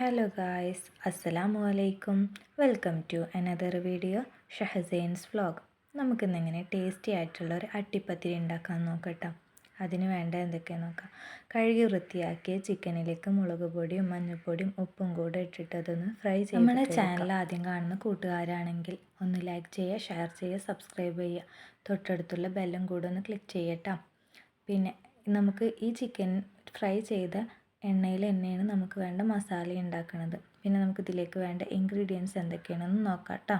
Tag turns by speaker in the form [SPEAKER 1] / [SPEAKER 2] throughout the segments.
[SPEAKER 1] Hello guys അസ്സലാമു അലൈക്കും welcome to another video Shahzain's vlog നമുക്കിന്ന് എങ്ങനെ ടേസ്റ്റി ആയിട്ടുള്ള ഒരു അട്ടിപ്പത്തിരി ഉണ്ടാക്കാൻ നോക്കട്ടോ. അതിന് വേണ്ട എന്തൊക്കെ നോക്കാം. കഴുകി വൃത്തിയാക്കിയ ചിക്കനിലേക്ക് മുളക് പൊടിയും മഞ്ഞൾപ്പൊടിയും ഉപ്പും കൂടെ ഇട്ടിട്ട് അതൊന്ന് ഫ്രൈ ചെയ്ത് നമ്മുടെ ചാനൽ ആദ്യം കാണുന്ന കൂട്ടുകാരാണെങ്കിൽ ഒന്ന് ലൈക്ക് ചെയ്യുക ഷെയർ ചെയ്യുക സബ്സ്ക്രൈബ് ചെയ്യുക. തൊട്ടടുത്തുള്ള ബെല്ലും കൂടെ ഒന്ന് ക്ലിക്ക് ചെയ്യട്ടോ. പിന്നെ നമുക്ക് ഈ ചിക്കൻ ഫ്രൈ ചെയ്ത എണ്ണയിൽ തന്നെയാണ് നമുക്ക് വേണ്ട മസാല ഉണ്ടാക്കുന്നത് പിന്നെ നമുക്ക് ഇതിലേക്ക് വേണ്ട ഇൻഗ്രീഡിയൻസ് എന്തൊക്കെയാണെന്ന് നോക്കാം കേട്ടോ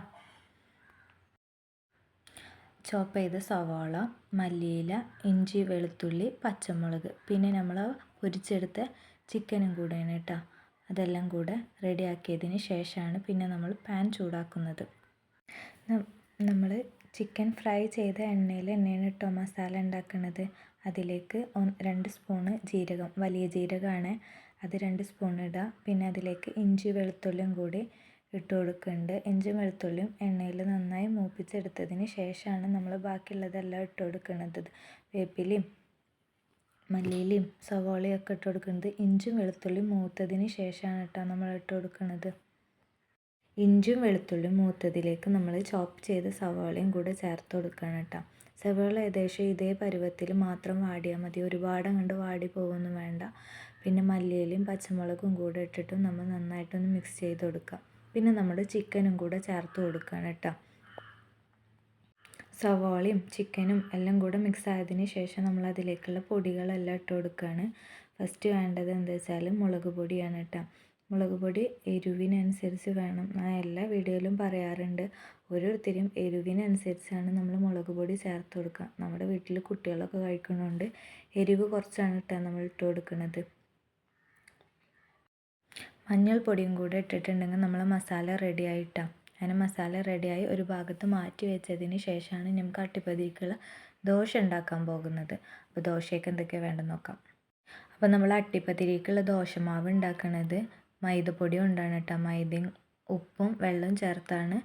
[SPEAKER 1] ചോപ്പ് ചെയ്ത സവാള മല്ലിയില ഇഞ്ചി വെളുത്തുള്ളി പച്ചമുളക്. പിന്നെ നമ്മൾ പൊരിച്ചെടുത്ത ചിക്കനും കൂടെയാണ് കേട്ടോ അതെല്ലാം കൂടെ റെഡിയാക്കിയതിന് ശേഷമാണ് പിന്നെ നമ്മൾ പാൻ ചൂടാക്കുന്നത്. നമ്മൾ ചിക്കൻ ഫ്രൈ ചെയ്ത എണ്ണയിൽ തന്നെയാണ് കേട്ടോ മസാല ഉണ്ടാക്കുന്നത്. അതിലേക്ക് രണ്ട് സ്പൂണ് ജീരകം വലിയ ജീരകമാണ്. അത് രണ്ട് സ്പൂൺ ഇടുക പിന്നെ അതിലേക്ക് ഇഞ്ചി വെളുത്തുള്ളിയും കൂടി ഇട്ട് കൊടുക്കുന്നുണ്ട്. ഇഞ്ചി വെളുത്തുള്ളിയും എണ്ണയിൽ നന്നായി മൂപ്പിച്ചെടുത്തതിന് ശേഷമാണ് നമ്മൾ ബാക്കിയുള്ളതെല്ലാം ഇട്ട് കൊടുക്കുന്നത്. വേപ്പിലയും മല്ലിയിലയും സവോളയും ഒക്കെ ഇട്ട് കൊടുക്കുന്നത്. ഇഞ്ചും വെളുത്തുള്ളിയും മൂത്തതിന് ശേഷമാണ് കേട്ടോ നമ്മൾ ഇട്ട് കൊടുക്കുന്നത്. ഇഞ്ചും വെളുത്തുള്ളിയും മൂത്തതിലേക്ക് നമ്മൾ ചോപ്പ് ചെയ്ത സവാളയും കൂടെ ചേർത്ത് കൊടുക്കണം കേട്ടോ. സവാള ഏകദേശം ഇതേ പരുവത്തിൽ മാത്രം വാടിയാൽ മതി. ഒരുപാട് അങ്ങോട്ട് വാടി പോകുന്നു വേണ്ട. പിന്നെ മല്ലിയിലയും പച്ചമുളകും കൂടെ ഇട്ടിട്ടും നമ്മൾ നന്നായിട്ടൊന്ന് മിക്സ് ചെയ്ത് കൊടുക്കാം പിന്നെ നമ്മൾ ചിക്കനും കൂടെ ചേർത്ത് കൊടുക്കണം കേട്ടോ. സവാളയും ചിക്കനും എല്ലാം കൂടെ മിക്സ് ആയതിന് ശേഷം നമ്മൾ അതിലേക്കുള്ള പൊടികളെല്ലാം ഇട്ട് കൊടുക്കുകയാണ്. ഫസ്റ്റ് വേണ്ടത് എന്താ വെച്ചാൽ മുളക് പൊടിയാണ് കേട്ടോ. മുളക് പൊടി എരിവിനനുസരിച്ച് വേണം. ഞാൻ എല്ലാ വീഡിയോയിലും പറയാറുണ്ട്. ഓരോരുത്തരും എരിവിനനുസരിച്ചാണ് നമ്മൾ മുളക് പൊടി ചേർത്ത് കൊടുക്കുക. നമ്മുടെ വീട്ടിൽ കുട്ടികളൊക്കെ കഴിക്കുന്നതുകൊണ്ട് എരിവ് കുറച്ചാണ് കേട്ടോ നമ്മൾ ഇട്ട് കൊടുക്കുന്നത് മഞ്ഞൾപ്പൊടിയും കൂടെ ഇട്ടിട്ടുണ്ടെങ്കിൽ നമ്മൾ മസാല റെഡി ആയിട്ടാണ് അങ്ങനെ മസാല റെഡിയായി ഒരു ഭാഗത്ത് മാറ്റി വെച്ചതിന് ശേഷമാണ് നമുക്ക് അട്ടിപ്പതിക്കുള്ള ദോശ ഉണ്ടാക്കാൻ പോകുന്നത്. അപ്പോൾ ദോശയ്ക്ക് എന്തൊക്കെയാണ് വേണ്ടെന്ന് നോക്കാം. അപ്പോൾ നമ്മൾ അട്ടിപ്പത്തിരിക്കുള്ള ദോശമാവ് ഉണ്ടാക്കുന്നത് മൈദപ്പൊടി ഉണ്ടാണ് കേട്ടോ. മൈദയും ഉപ്പും വെള്ളവും ചേർത്താണ്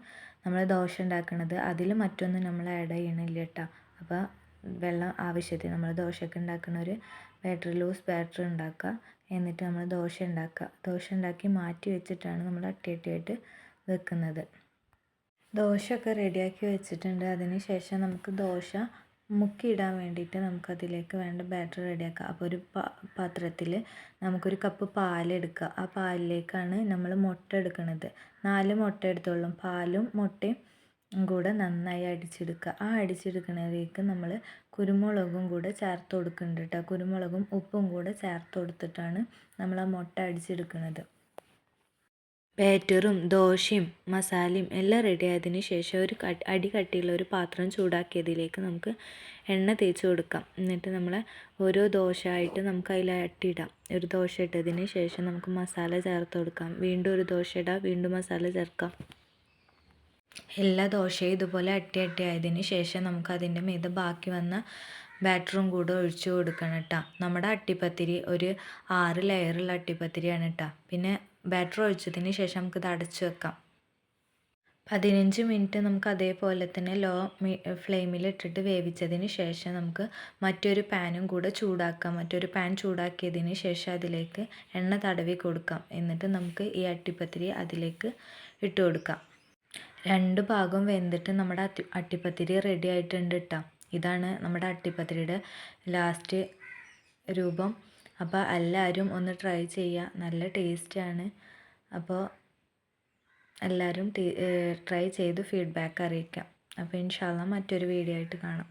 [SPEAKER 1] നമ്മൾ ദോശ ഉണ്ടാക്കുന്നത് അതിൽ മറ്റൊന്നും നമ്മൾ ആഡ് ചെയ്യണില്ല കേട്ടോ. അപ്പോൾ വെള്ളം ആവശ്യത്തിന് നമ്മൾ ദോശയൊക്കെ ഉണ്ടാക്കുന്ന ഒരു ബാറ്ററി ലൂസ് ബാറ്റർ ഉണ്ടാക്കുക. എന്നിട്ട് നമ്മൾ ദോശ ഉണ്ടാക്കുക. ദോശ ഉണ്ടാക്കി മാറ്റി വെച്ചിട്ടാണ് നമ്മൾ അട്ടിയട്ടിയായിട്ട് വെക്കുന്നത്. ദോശയൊക്കെ റെഡിയാക്കി വെച്ചിട്ടുണ്ട്. അതിന് ശേഷം നമുക്ക് ദോശ മുക്കിയിടാൻ വേണ്ടിയിട്ട് നമുക്കതിലേക്ക് വേണ്ട ബാറ്റർ റെഡിയാക്കാം. അപ്പോൾ ഒരു പാത്രത്തിൽ നമുക്കൊരു കപ്പ് പാലെടുക്കുക. ആ പാലിലേക്കാണ് നമ്മൾ മുട്ട എടുക്കുന്നത് നാല് മുട്ട എടുത്തോളും. പാലും മുട്ടയും കൂടെ നന്നായി അടിച്ചെടുക്കുക. ആ അടിച്ചെടുക്കുന്നതിലേക്ക് നമ്മൾ കുരുമുളകും കൂടെ ചേർത്ത് കൊടുക്കുന്നുണ്ട് കേട്ടോ കുരുമുളകും ഉപ്പും കൂടെ ചേർത്ത് കൊടുത്തിട്ടാണ് നമ്മൾ ആ മുട്ട അടിച്ചെടുക്കുന്നത് ബാറ്ററും ദോശയും മസാലയും എല്ലാം റെഡി ആയതിന് ശേഷം ഒരു അടി കട്ടിയുള്ള ഒരു പാത്രം ചൂടാക്കിയതിലേക്ക് നമുക്ക് എണ്ണ തേച്ച് കൊടുക്കാം. എന്നിട്ട് നമ്മൾ ഓരോ ദോശ ആയിട്ട് നമുക്ക് അതിൽ അട്ടിയിടാം ഒരു ദോശ ഇട്ടതിന് ശേഷം നമുക്ക് മസാല ചേർത്ത് കൊടുക്കാം. വീണ്ടും ഒരു ദോശ ഇടാം വീണ്ടും മസാല ചേർക്കാം. എല്ലാ ദോശയും ഇതുപോലെ അട്ടി അട്ടി ആയതിന് ശേഷം നമുക്ക് അതിന്റെ മീത് ബാക്കി വന്ന ബാറ്ററും കൂടെ ഒഴിച്ചു കൊടുക്കണം കേട്ടോ നമ്മുടെ അട്ടിപ്പത്തിരി ഒരു ആറ് ലെയറുള്ള അട്ടിപ്പത്തിരിയാണ് കേട്ടോ പിന്നെ ബാറ്റർ ഒഴിച്ചതിന് ശേഷം നമുക്കിത് അടച്ചു വെക്കാം. പതിനഞ്ച് മിനിറ്റ് നമുക്ക് അതേപോലെ തന്നെ ലോ ഫ്ലെയിമിൽ ഇട്ടിട്ട് വേവിച്ചതിന് ശേഷം നമുക്ക് മറ്റൊരു പാനും കൂടെ ചൂടാക്കാം. മറ്റൊരു പാൻ ചൂടാക്കിയതിന് ശേഷം അതിലേക്ക് എണ്ണ തടവി കൊടുക്കാം. എന്നിട്ട് നമുക്ക് ഈ അട്ടിപ്പത്തിരി അതിലേക്ക് ഇട്ട് കൊടുക്കാം. രണ്ട് ഭാഗം വെന്തിട്ട് നമ്മുടെ അത്തി അട്ടിപ്പത്തിരി റെഡി ആയിട്ടുണ്ട് ഇട്ടാം ഇതാണ് നമ്മുടെ അട്ടിപ്പത്തിരിയുടെ ലാസ്റ്റ് രൂപം. അപ്പോൾ എല്ലാവരും ഒന്ന് ട്രൈ ചെയ്യുക നല്ല ടേസ്റ്റാണ് അപ്പോൾ എല്ലാവരും ട്രൈ ചെയ്ത് ഫീഡ്ബാക്ക് അറിയിക്കാം. അപ്പോൾ ഇൻഷാല്ല മറ്റൊരു വീഡിയോ ആയിട്ട് കാണാം.